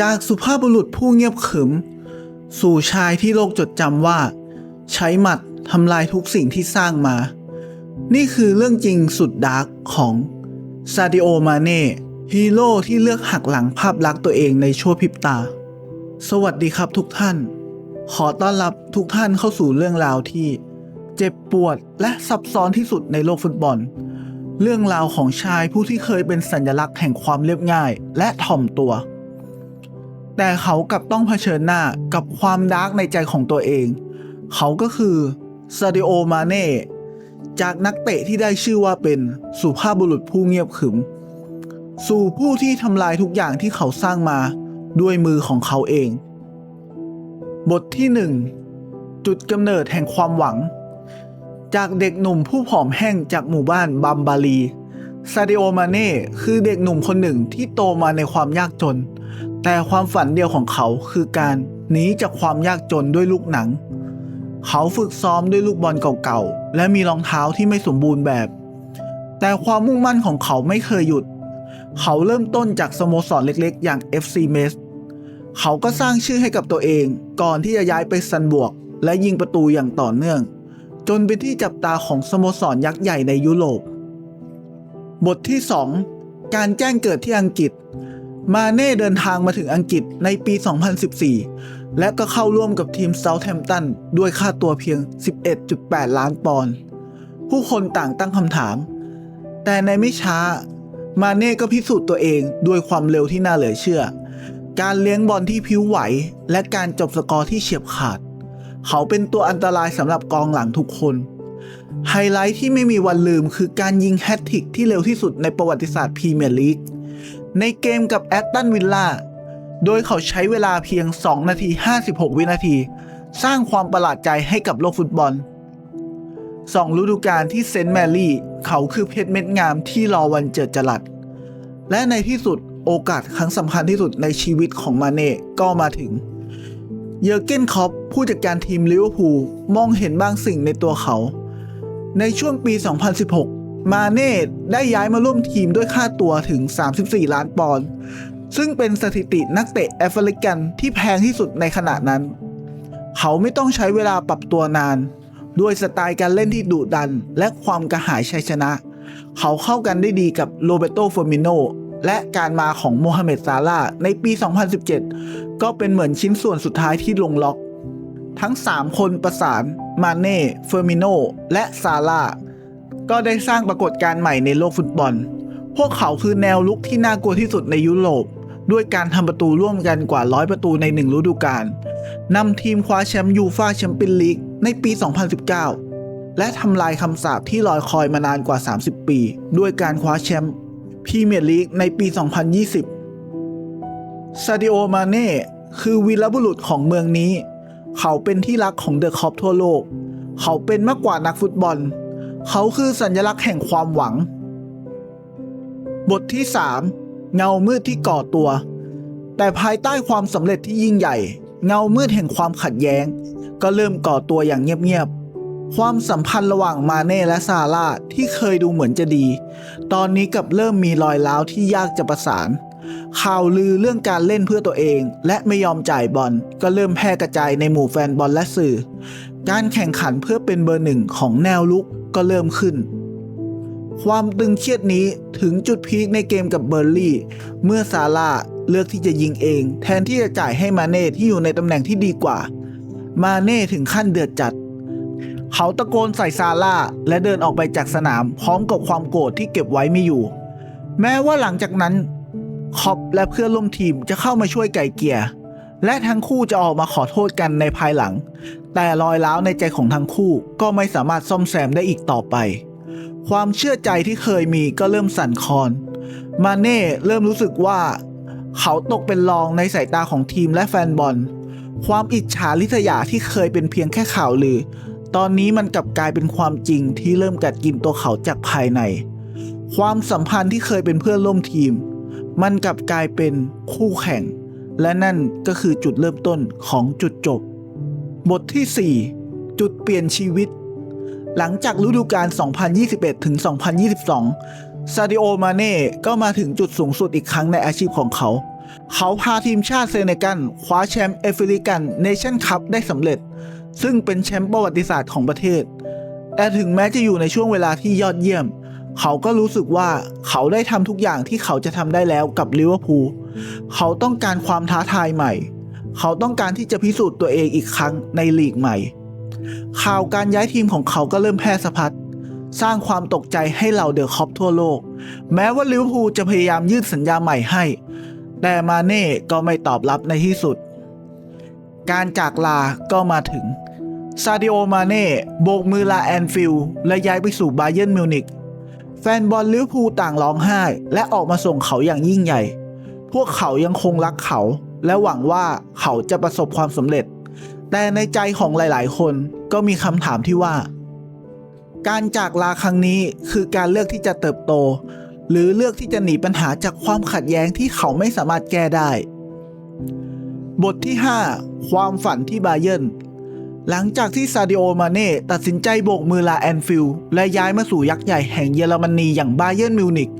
จากสุภาพบุรุษผู้เงียบขรึม สู่ชายที่โลกจดจำว่า ใช้หมัดทำลายทุกสิ่งที่สร้างมา นี่คือเรื่องจริงสุดดาร์กของซาดิโอมาเน่ฮีโร่ที่เลือกหักหลังภาพลักษณ์ตัวเองในชั่วพริบตา สวัสดีครับทุกท่าน ขอต้อนรับทุกท่านเข้าสู่เรื่องราวที่เจ็บปวดและซับซ้อนที่สุดในโลกฟุตบอล เรื่องราวของชายผู้ที่เคยเป็นสัญลักษณ์แห่งความเรียบง่าย และถ่อมตัว แต่เขากลับต้องเผชิญหน้ากับความดาร์กในใจของตัวเอง เขาก็คือซาดิโอมาเน่จากนักเตะที่ได้ชื่อว่าเป็นสุภาพบุรุษผู้เงียบขรึม สู่ผู้ที่ทำลายทุกอย่างที่เขาสร้างมาด้วยมือของเขาเอง บทที่หนึ่งจุดกำเนิดแห่งความหวัง จากเด็กหนุ่มผู้ผอมแห้งจากหมู่บ้านบัมบาลีซาดิโอมาเน่คือเด็กหนุ่มคนหนึ่งที่โตมาในความยากจน แต่ความฝันเดียวของเขาคือการหนีจากความยากจนด้วยลูกหนัง เขาฝึกซ้อมด้วยลูกบอลเก่าๆ และมีรองเท้าที่ไม่สมบูรณ์แบบ แต่ความมุ่งมั่นของเขาไม่เคยหยุด เขาเริ่มต้นจากสโมสรเล็กๆ อย่าง FC m e s เขาก็สร้างชื่อให้กับตัวเอง ก่อนที่จะย้ายไปซันบวก และยิงประตูอย่างต่อเนื่อง จนเป็นที่จับตาของสโมสรยักษ์ใหญ่ในยุโรปบทที่ 2 การแจ้งเกิดที่อังกฤษ มาเน่เดินทางมาถึงอังกฤษในปี 2014 และก็เข้าร่วมกับทีมเซาท์แฮมป์ตันด้วยค่าตัวเพียง 11.8 ล้านปอนด์ ผู้คนต่างตั้งคำถาม แต่ในไม่ช้า มาเน่ก็พิสูจน์ตัวเองด้วยความเร็วที่น่าเหลือเชื่อ การเลี้ยงบอลที่พิ้วไหว และการจบสกอร์ที่เฉียบขาด เขาเป็นตัวอันตรายสำหรับกองหลังทุกคนไฮไลท์ที่ไม่มีวันลืมคือการยิงแฮตทริกที่เร็วที่สุดในประวัติศาสตร์พรีเมียร์ลีก ในเกมกับแอตตันวิลล่า โดยเขาใช้เวลาเพียง 2 นาที 56 วินาที สร้างความประหลาดใจให้กับโลกฟุตบอลสองฤดูกาลที่เซนต์แมรี่ เขาคือเพชรเม็ดงามที่รอวันเจิดจรัส และในที่สุดโอกาสครั้งสำคัญที่สุดในชีวิตของมาเน่ก็มาถึง เยอร์เกนคอปผู้จัดการทีมลิเวอร์พูลมองเห็นบางสิ่งในตัวเขา ในช่วงปี 2016 มาเน่ได้ย้ายมาร่วมทีมด้วยค่าตัวถึง 34 ล้านปอนด์ซึ่งเป็นสถิตินักเตะแอฟริกันที่แพงที่สุดในขณะนั้น เขาไม่ต้องใช้เวลาปรับตัวนาน ด้วยสไตล์การเล่นที่ดุดัน และความกระหายชัยชนะ เขาเข้ากันได้ดีกับโรเบโตเฟอร์มิโนและการมาของโมฮัมเหม็ดซาลาในปี 2017 ก็เป็นเหมือนชิ้นส่วนสุดท้ายที่ลงล็อก ทั้ง 3 คนประสานมาเน่ เฟอร์มิโน และซาลา ก็ได้สร้างปรากฏการณ์ใหม่ในโลกฟุตบอล พวกเขาคือแนวลุกที่น่ากลัวที่สุดในยุโรป ด้วยการทำประตูร่วมกันกว่าร้อยประตูในหนึ่งฤดูกาลนำทีมคว้าแชมป์ยูฟาแชมเปี้ยนลีกในปี 2019 และทำลายคำสาปที่ลอยคอยมานานกว่า 30 ปี ด้วยการคว้าแชมป์พรีเมียร์ลีกในปี 2020 ซาดิโอ มาเน่ คือวีรบุรุษของเมืองนี้ เขาเป็นที่รักของเดอะคอปทั่วโลก เขาเป็นมากกว่านักฟุตบอล เขาคือสัญลักษณ์แห่งความหวัง บทที่ 3 เงามืดที่ก่อตัว แต่ภายใต้ความสำเร็จที่ยิ่งใหญ่ เงามืดแห่งความขัดแย้ง ก็เริ่มก่อตัวอย่างเงียบๆ ความสัมพันธ์ระหว่างมาเน่และซาร่าที่เคยดูเหมือนจะดี ตอนนี้กับเริ่มมีรอยร้าวที่ยากจะประสาน ข่าวลือเรื่องการเล่นเพื่อตัวเอง และไม่ยอมจ่ายบอลก็เริ่มแพร่กระจายในหมู่แฟนบอลและสื่อ การแข่งขันเพื่อเป็นเบอร์หนึ่งของแนวลุก ก็เริ่มขึ้น ความตึงเครียดนี้ถึงจุดพีคในเกมกับเบอร์ลี่ เมื่อซาร่าเลือกที่จะยิงเอง แทนที่จะจ่ายให้มาเน่ที่อยู่ในตำแหน่งที่ดีกว่า มาเน่ถึงขั้นเดือดจัด เขาตะโกนใส่ซาร่าและเดินออกไปจากสนามพร้อมกับความโกรธที่เก็บไว้ไม่อยู่ แม้ว่าหลังจากนั้นคอปและเพื่อนร่วมทีมจะเข้ามาช่วยไก่เกลียร์ และทั้งคู่จะออกมาขอโทษกันในภายหลัง แต่รอยร้าวในใจของทั้งคู่ก็ไม่สามารถซ่อมแซมได้อีกต่อไป ความเชื่อใจที่เคยมีก็เริ่มสั่นคลอน มาเน่เริ่มรู้สึกว่า เขาตกเป็นรองในสายตาของทีมและแฟนบอล ความอิจฉาริษยาที่เคยเป็นเพียงแค่ข่าวลือ ตอนนี้มันกลับกลายเป็นความจริงที่เริ่มกัดกินตัวเขาจากภายใน ความสัมพันธ์ที่เคยเป็นเพื่อนร่วมทีม มันกลับกลายเป็นคู่แข่ง และนั่นก็คือจุดเริ่มต้นของจุดจบ บทที่ 4 จุดเปลี่ยนชีวิต หลังจากฤดูกาล 2021 ถึง 2022 ซาดิโอ มาเน่ ก็มาถึงจุดสูงสุดอีกครั้งในอาชีพของเขา เขาพาทีมชาติเซเนกัลคว้าแชมป์แอฟริกันเนชั่นคัพได้สำเร็จ ซึ่งเป็นแชมป์ประวัติศาสตร์ของประเทศ แต่ถึงแม้จะอยู่ในช่วงเวลาที่ยอดเยี่ยม เขาก็รู้สึกว่าเขาได้ทำทุกอย่างที่เขาจะทำได้แล้วกับลิเวอร์พูล เขาต้องการความท้าทายใหม่ เขาต้องการที่จะพิสูจน์ตัวเองอีกครั้งในลีกใหม่ ข่าวการย้ายทีมของเขาก็เริ่มแพร่สะพัดสร้างความตกใจให้เหล่าเดอะคอปทั่วโลก แม้ว่าลิเวอร์พูลจะพยายามยืดสัญญาใหม่ให้ แต่มาเน่ก็ไม่ตอบรับในที่สุด การจากลาก็มาถึงซาดิโอมาเน่โบกมือลาแอนฟิลด์และย้ายไปสู่บาเยิร์นมิวนิกแฟนบอลลิเวอร์พูลต่างร้องไห้ และออกมาส่งเขาอย่างยิ่งใหญ่ พวกเขายังคงรักเขา และหวังว่าเขาจะประสบความสำเร็จ แต่ในใจของหลาย ๆ คนก็มีคำถามที่ว่า การจากลาครั้งนี้คือการเลือกที่จะเติบโต หรือเลือกที่จะหนีปัญหาจากความขัดแย้งที่เขาไม่สามารถแก้ได้ บทที่ 5 ความฝันที่บาเยินหลังจากที่ซาดิโอ มาเน่ตัดสินใจโบกมือลาแอนฟิลด์และย้ายมาสู่ยักษ์ใหญ่แห่งเยอรมนีอย่างบาเยิร์นมิวนิก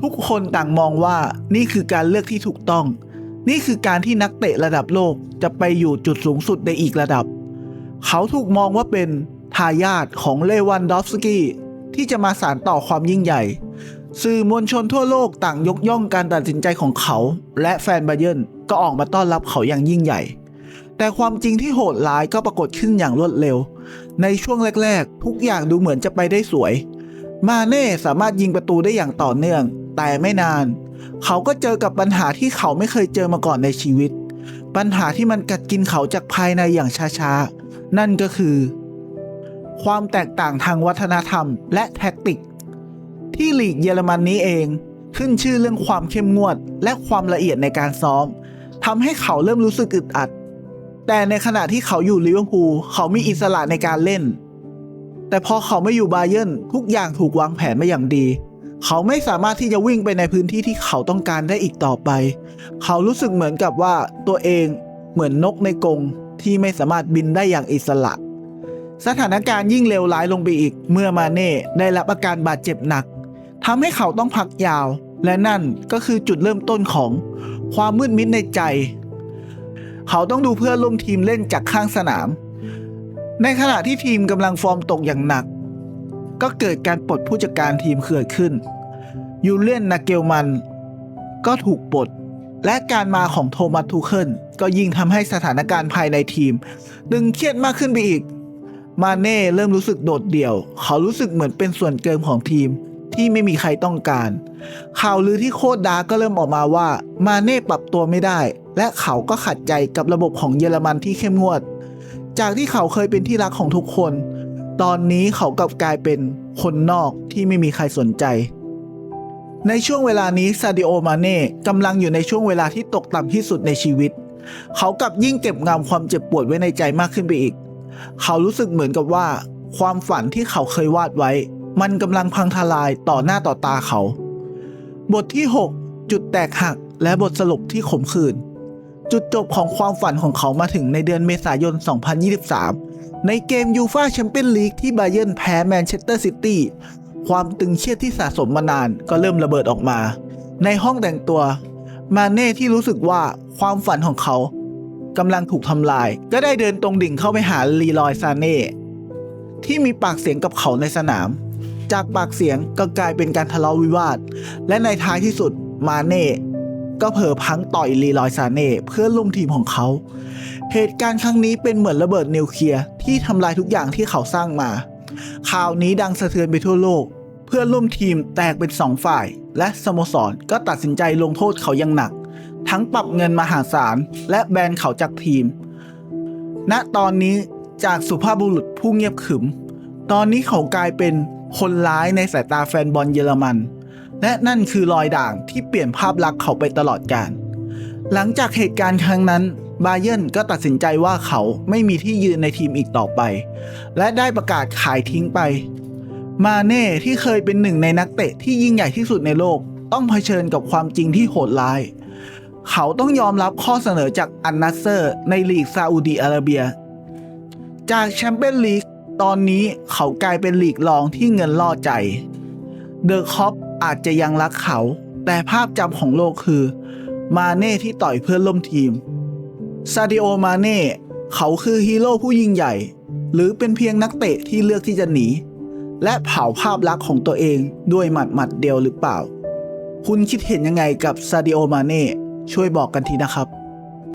ทุกคนต่างมองว่านี่คือการเลือกที่ถูกต้อง นี่คือการที่นักเตะระดับโลกจะไปอยู่จุดสูงสุดในอีกระดับ เขาถูกมองว่าเป็นทายาทของเลวันดอฟสกี้ที่จะมาสานต่อความยิ่งใหญ่ สื่อมวลชนทั่วโลกต่างยกย่องการตัดสินใจของเขา และแฟนบาเยิร์นก็ออกมาต้อนรับเขาอย่างยิ่งใหญ่ แต่ความจริงที่โหดร้ายก็ปรากฏขึ้นอย่างรวดเร็ว ในช่วงแรก ๆ ทุกอย่างดูเหมือนจะไปได้สวย มาเน่สามารถยิงประตูได้อย่างต่อเนื่อง แต่ไม่นาน เขาก็เจอกับปัญหาที่เขาไม่เคยเจอมาก่อนในชีวิต ปัญหาที่มันกัดกินเขาจากภายในอย่างช้าๆ นั่นก็คือ ความแตกต่างทางวัฒนธรรมและแท็กติก ที่ลีกเยอรมันนี้เอง ขึ้นชื่อเรื่องความเข้มงวด และความละเอียดในการซ้อมทำให้เขาเริ่มรู้สึกอึดอัด แต่ในขณะที่เขาอยู่ลิเวอร์พูลเขามีอิสระในการเล่น แต่พอเขาไม่อยู่บาเยิร์นทุกอย่างถูกวางแผนมาอย่างดี เขาไม่สามารถที่จะวิ่งไปในพื้นที่ที่เขาต้องการได้อีกต่อไป เขารู้สึกเหมือนกับว่าตัวเองเหมือนนกในกรงที่ไม่สามารถบินได้อย่างอิสระ สถานการณ์ยิ่งเลวร้ายลงไปอีก เมื่อมาเน่ได้รับอาการบาดเจ็บหนักทำให้เขาต้องพักยาว และนั่นก็คือจุดเริ่มต้นของความมืดมิดในใจ เขาต้องดูเพื่อนร่วมทีมเล่นจากข้างสนาม ในขณะที่ทีมกำลังฟอร์มตกอย่างหนัก ก็เกิดการปลดผู้จัดการทีมเกิดขึ้น ยูเลียนนาเกลมัน ก็ถูกปลด และการมาของโทมัสทูเคิลก็ยิ่งทำให้สถานการณ์ภายในทีม ดึงเครียดมากขึ้นไปอีก มาเน่เริ่มรู้สึกโดดเดี่ยว เขารู้สึกเหมือนเป็นส่วนเกินของทีมที่ไม่มีใครต้องการ ข่าวลือที่โคตรดาร์ก็เริ่มออกมาว่า มาเน่ปรับตัวไม่ได้ และเขาก็ขัดใจกับระบบของเยอรมันที่เข้มงวด จากที่เขาเคยเป็นที่รักของทุกคน ตอนนี้เขากลับกลายเป็นคนนอกที่ไม่มีใครสนใจ ในช่วงเวลานี้ซาดิโอมาเน่กำลังอยู่ในช่วงเวลาที่ตกต่ำที่สุดในชีวิต เขากลับยิ่งเก็บงำความเจ็บปวดไว้ในใจมากขึ้นไปอีก เขารู้สึกเหมือนกับว่า ความฝันที่เขาเคยวาดไว้ มันกำลังพังทลายต่อหน้าต่อตาเขา บทที่ 6 จุดแตกหักและบทสรุปที่ขมขื่นจุดจบของความฝันของเขามาถึงในเดือนเมษายน 2023 ในเกมยูฟาแชมเปี้ยนลีกที่บาเยิร์นแพ้แมนเชสเตอร์ซิตี้ความตึงเครียดที่สะสมมานานก็เริ่มระเบิดออกมา ในห้องแต่งตัว มาเน่ที่รู้สึกว่าความฝันของเขากำลังถูกทำลาย ก็ได้เดินตรงดิ่งเข้าไปหาลีลอยซาเน่ที่มีปากเสียงกับเขาในสนาม จากปากเสียงก็กลายเป็นการทะเลาะวิวาท และในท้ายที่สุดมาเน่ ก็เผลอพังต่อยลีลอยซาเน่เพื่อนร่วมทีมของเขา เหตุการณ์ครั้งนี้เป็นเหมือนระเบิดนิวเคลียร์ที่ทำลายทุกอย่างที่เขาสร้างมา ข่าวนี้ดังสะเทือนไปทั่วโลก เพื่อนร่วมทีมแตกเป็นสองฝ่าย และสโมสรก็ตัดสินใจลงโทษเขาอย่างหนัก ทั้งปรับเงินมหาศาลและแบนเขาจากทีม ณตอนนี้จากสุภาพบุรุษผู้เงียบขรึม ตอนนี้เขากลายเป็นคนร้ายในสายตาแฟนบอลเยอรมัน และนั่นคือรอยด่างที่เปลี่ยนภาพลักษณ์เขาไปตลอดกาลหลังจากเหตุการณ์ครั้งนั้นบาเยิร์นก็ตัดสินใจว่าเขาไม่มีที่ยืนในทีมอีกต่อไป และได้ประกาศขายทิ้งไป มาเน่ที่เคยเป็นหนึ่งในนักเตะที่ยิ่งใหญ่ที่สุดในโลก ต้องเผชิญกับความจริงที่โหดร้าย เขาต้องยอมรับข้อเสนอจากอันนัสเซอร์ ในลีกซาอุดีอาระเบีย จากแชมเปี้ยนลีกตอนนี้เขากลายเป็นลีกรองที่เงินล่อใจ เดอะคอป อาจจะยังรักเขา แต่ภาพจำของโลกคือ มาเน่ที่ต่อยเพื่อนร่วมทีม ซาดิโอมาเน่ เขาคือฮีโร่ผู้ยิ่งใหญ่ หรือเป็นเพียงนักเตะที่เลือกที่จะหนี และเผาภาพลักษณ์ของตัวเองด้วยหมัดหมัดเดียวหรือเปล่า คุณคิดเห็นยังไงกับซาดิโอมาเน่ ช่วยบอกกันทีนะครับ